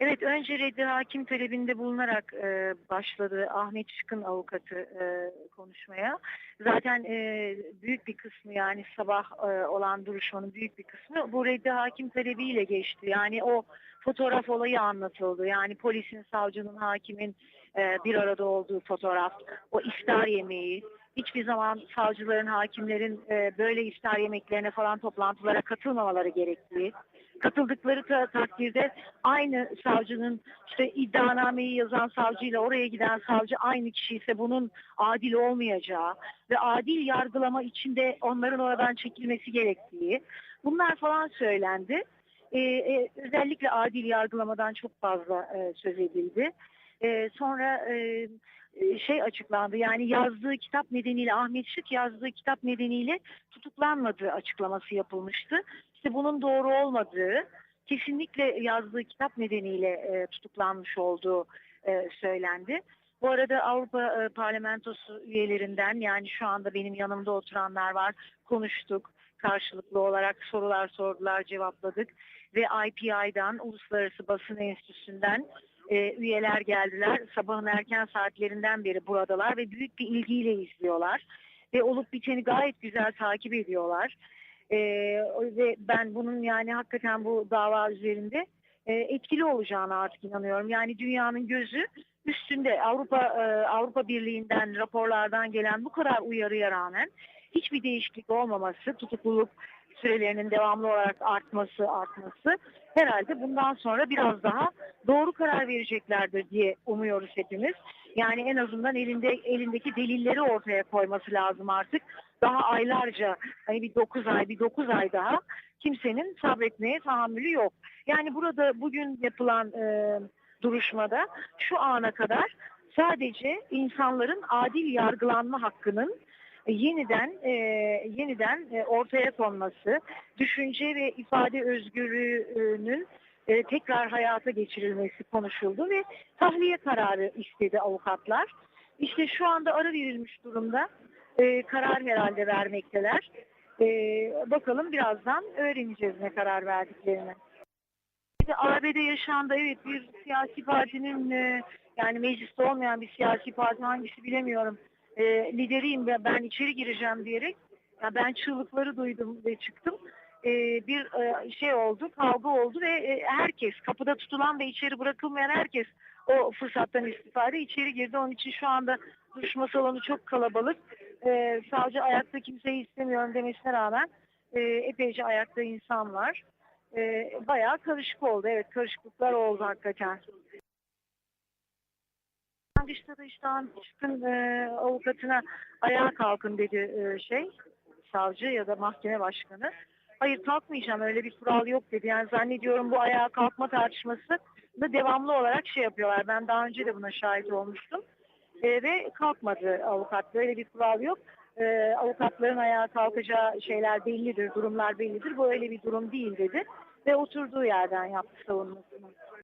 Evet, önce reddi hakim talebinde bulunarak e, başladı Ahmet Şık'ın avukatı e, konuşmaya. Zaten e, büyük bir kısmı yani sabah e, olan duruşmanın büyük bir kısmı bu reddi hakim talebiyle geçti. Yani o fotoğraf olayı anlatıldı. Yani polisin, savcının, hakimin e, bir arada olduğu fotoğraf, o iftar yemeği, hiçbir zaman savcıların, hakimlerin e, böyle iftar yemeklerine falan toplantılara katılmamaları gerektiği, katıldıkları ta- takdirde aynı savcının işte iddianameyi yazan savcıyla oraya giden savcı aynı kişi ise bunun adil olmayacağı ve adil yargılama içinde onların oradan çekilmesi gerektiği bunlar falan söylendi. Ee, e, özellikle adil yargılamadan çok fazla e, söz edildi. Ee, sonra e, e, şey açıklandı yani yazdığı kitap nedeniyle Ahmet Şık yazdığı kitap nedeniyle tutuklanmadığı açıklaması yapılmıştı. İşte bunun doğru olmadığı, kesinlikle yazdığı kitap nedeniyle e, tutuklanmış olduğu e, söylendi. Bu arada Avrupa e, Parlamentosu üyelerinden yani şu anda benim yanımda oturanlar var. Konuştuk karşılıklı olarak sorular sordular cevapladık ve IPI'dan Uluslararası Basın Enstitüsü'nden e, üyeler geldiler. Sabahın erken saatlerinden beri buradalar ve büyük bir ilgiyle izliyorlar ve olup biteni gayet güzel takip ediyorlar. Ee, ve ben bunun yani hakikaten bu dava üzerinde e, etkili olacağına artık inanıyorum. Yani dünyanın gözü üstünde Avrupa e, Avrupa Birliği'nden raporlardan gelen bu kadar uyarıya rağmen hiçbir değişiklik olmaması, tutukluluk sürelerinin devamlı olarak artması artması herhalde bundan sonra biraz daha doğru karar vereceklerdir diye umuyoruz hepimiz. Yani en azından elinde elindeki delilleri ortaya koyması lazım artık. Daha aylarca hani bir 9 ay bir 9 ay daha kimsenin sabretmeye tahammülü yok. Yani burada bugün yapılan e, duruşmada şu ana kadar sadece insanların adil yargılanma hakkının e, yeniden e, yeniden e, ortaya konması, düşünce ve ifade özgürlüğünün e, tekrar hayata geçirilmesi konuşuldu ve tahliye kararı istedi avukatlar. İşte şu anda ara verilmiş durumda e, karar herhalde vermekteler. E, bakalım birazdan öğreneceğiz ne karar verdiklerini. AB'de yaşandı evet bir siyasi partinin e, yani mecliste olmayan bir siyasi parti hangisi bilemiyorum e, lideriyim ve ben içeri gireceğim diyerek ya ben çığlıkları duydum ve çıktım. E, bir e, şey oldu, kavga oldu ve e, herkes kapıda tutulan ve içeri bırakılmayan herkes o fırsattan istifade içeri girdi. Onun için şu anda duruşma salonu çok kalabalık. E, savcı ayakta kimseyi istemiyorum demesine rağmen e, epeyce ayakta insan var. E, bayağı karışık oldu. Evet karışıklıklar oldu hakikaten. Başlangıçta da işte çıkın e, avukatına ayağa kalkın dedi e, şey savcı ya da mahkeme başkanı. Hayır kalkmayacağım öyle bir kural yok dedi. Yani zannediyorum bu ayağa kalkma tartışması da devamlı olarak şey yapıyorlar. Ben daha önce de buna şahit olmuştum. E, ve kalkmadı avukat. Böyle bir kural yok. E, avukatların ayağa kalkacağı şeyler bellidir, durumlar bellidir. Bu öyle bir durum değil dedi. Ve oturduğu yerden yaptı savunmasını.